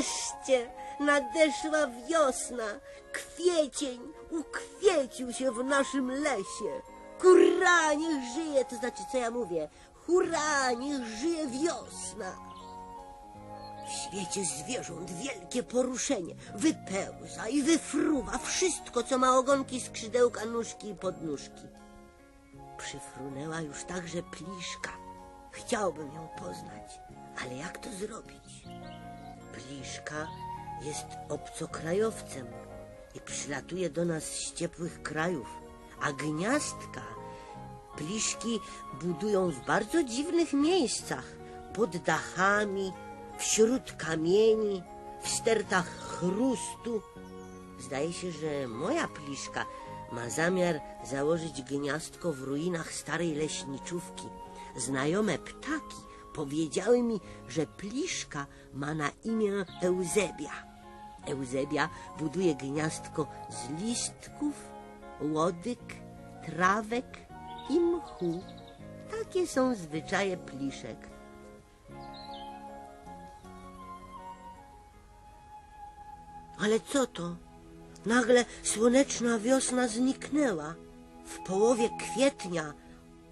Wreszcie nadeszła wiosna. Kwiecień ukwiecił się w naszym lesie. Hurra, niech żyje, to znaczy co ja mówię? Hurra, niech żyje wiosna. W świecie zwierząt wielkie poruszenie. Wypełza i wyfruwa wszystko, co ma ogonki, skrzydełka, nóżki i podnóżki. Przyfrunęła już także pliszka. Chciałbym ją poznać, ale jak to zrobić? Pliszka jest obcokrajowcem i przylatuje do nas z ciepłych krajów, a gniazdka pliszki budują w bardzo dziwnych miejscach, pod dachami, wśród kamieni, w stertach chrustu. Zdaje się, że moja pliszka ma zamiar założyć gniazdko w ruinach starej leśniczówki. Znajome ptaki powiedziały mi, że pliszka ma na imię Euzebia. Euzebia buduje gniazdko z listków, łodyg, trawek i mchu. Takie są zwyczaje pliszek. Ale co to? Nagle słoneczna wiosna zniknęła. W połowie kwietnia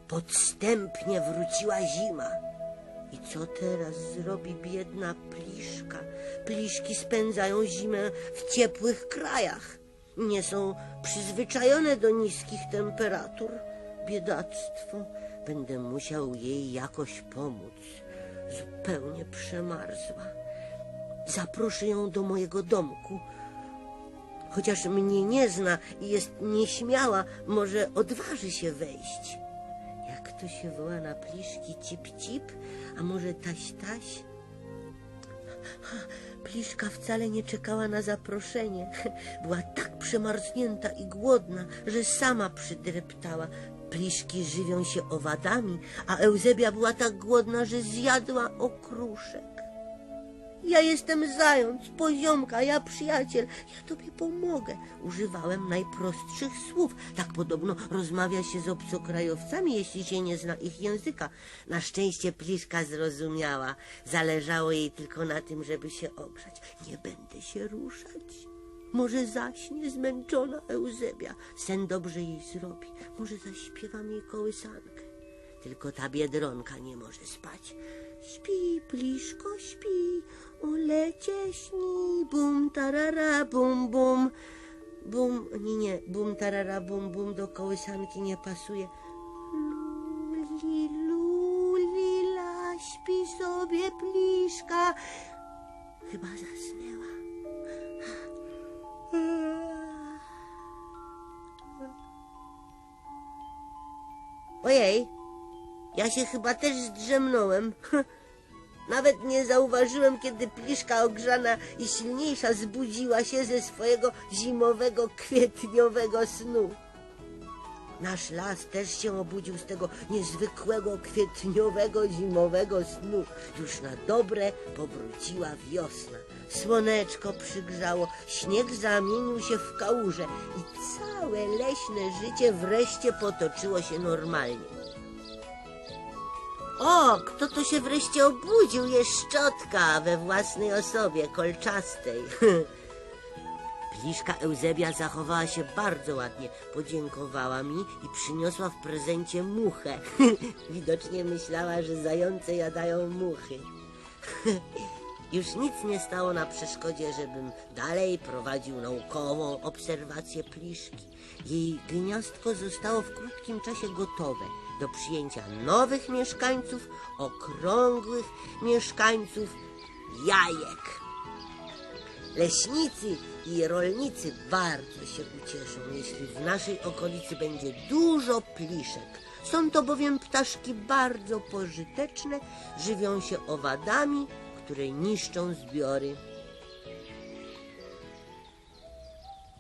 podstępnie wróciła zima. I co teraz zrobi biedna pliszka? Pliszki spędzają zimę w ciepłych krajach. Nie są przyzwyczajone do niskich temperatur. Biedactwo. Będę musiał jej jakoś pomóc. Zupełnie przemarzła. Zaproszę ją do mojego domku. Chociaż mnie nie zna i jest nieśmiała, może odważy się wejść. To się woła na pliszki cip-cip? A może taś-taś? Pliszka wcale nie czekała na zaproszenie. Była tak przemarznięta i głodna, że sama przydreptała. Pliszki żywią się owadami, a Euzebia była tak głodna, że zjadła okruszek. Ja jestem zając, poziomka, ja przyjaciel, ja tobie pomogę. Używałem najprostszych słów. Tak podobno rozmawia się z obcokrajowcami, jeśli się nie zna ich języka. Na szczęście Pliszka zrozumiała. Zależało jej tylko na tym, żeby się ogrzać. Nie będę się ruszać. Może zaśnie zmęczona Euzebia. Sen dobrze jej zrobi. Może zaśpiewam jej kołysankę. Tylko ta biedronka nie może spać. Śpi, pliszko, śpi, o śni, bum, tarara, bum, bum. Bum, nie, nie, bum, tarara, bum, bum do kołysanki nie pasuje. Luli, luli, la, śpi sobie pliszka. Chyba zasnęła. Ojej, ja się chyba też zdrzemnąłem. Nawet nie zauważyłem, kiedy pliszka ogrzana i silniejsza zbudziła się ze swojego zimowego, kwietniowego snu. Nasz las też się obudził z tego niezwykłego, kwietniowego, zimowego snu. Już na dobre powróciła wiosna. Słoneczko przygrzało, śnieg zamienił się w kałuże i całe leśne życie wreszcie potoczyło się normalnie. O, kto to się wreszcie obudził? Jest szczotka we własnej osobie, kolczastej. Pliszka Euzebia zachowała się bardzo ładnie. Podziękowała mi i przyniosła w prezencie muchę. Widocznie myślała, że zające jadają muchy. Już nic nie stało na przeszkodzie, żebym dalej prowadził naukową obserwację pliszki. Jej gniazdko zostało w krótkim czasie gotowe do przyjęcia nowych mieszkańców, okrągłych mieszkańców, jajek. Leśnicy i rolnicy bardzo się ucieszą, jeśli w naszej okolicy będzie dużo pliszek. Są to bowiem ptaszki bardzo pożyteczne, żywią się owadami, które niszczą zbiory.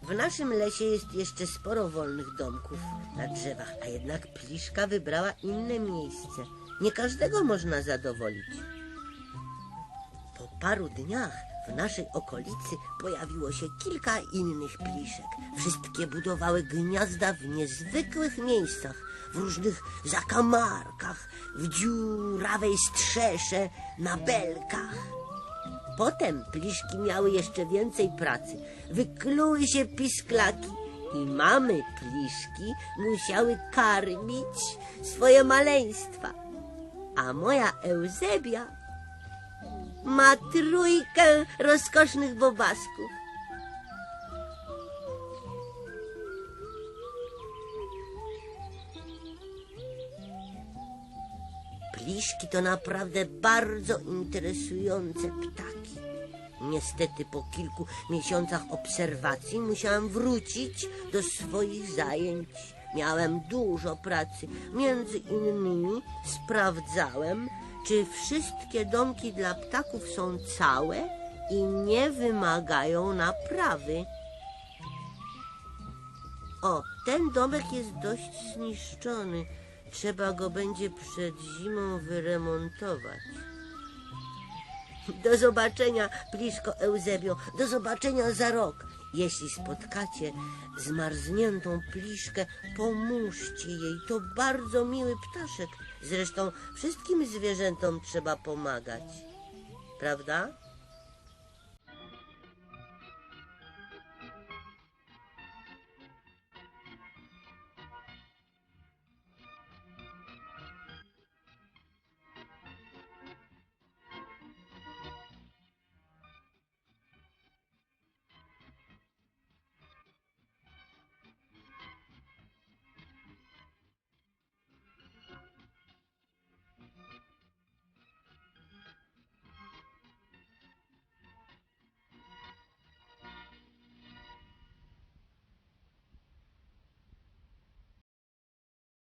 W naszym lesie jest jeszcze sporo wolnych domków na drzewach, a jednak pliszka wybrała inne miejsce. Nie każdego można zadowolić. Po paru dniach w naszej okolicy pojawiło się kilka innych pliszek. Wszystkie budowały gniazda w niezwykłych miejscach, w różnych zakamarkach, w dziurawej strzesze, na belkach. Potem pliszki miały jeszcze więcej pracy. Wykluły się pisklaki i mamy pliszki musiały karmić swoje maleństwa. A moja Eusebia ma trójkę rozkosznych bobasków. Pliszki to naprawdę bardzo interesujące ptaki. Niestety po kilku miesiącach obserwacji musiałam wrócić do swoich zajęć. Miałem dużo pracy. Między innymi sprawdzałem, czy wszystkie domki dla ptaków są całe i nie wymagają naprawy. O, ten domek jest dość zniszczony. Trzeba go będzie przed zimą wyremontować. Do zobaczenia, Pliszko Eusebio. Do zobaczenia za rok. Jeśli spotkacie zmarzniętą pliszkę, pomóżcie jej. To bardzo miły ptaszek. Zresztą wszystkim zwierzętom trzeba pomagać. Prawda?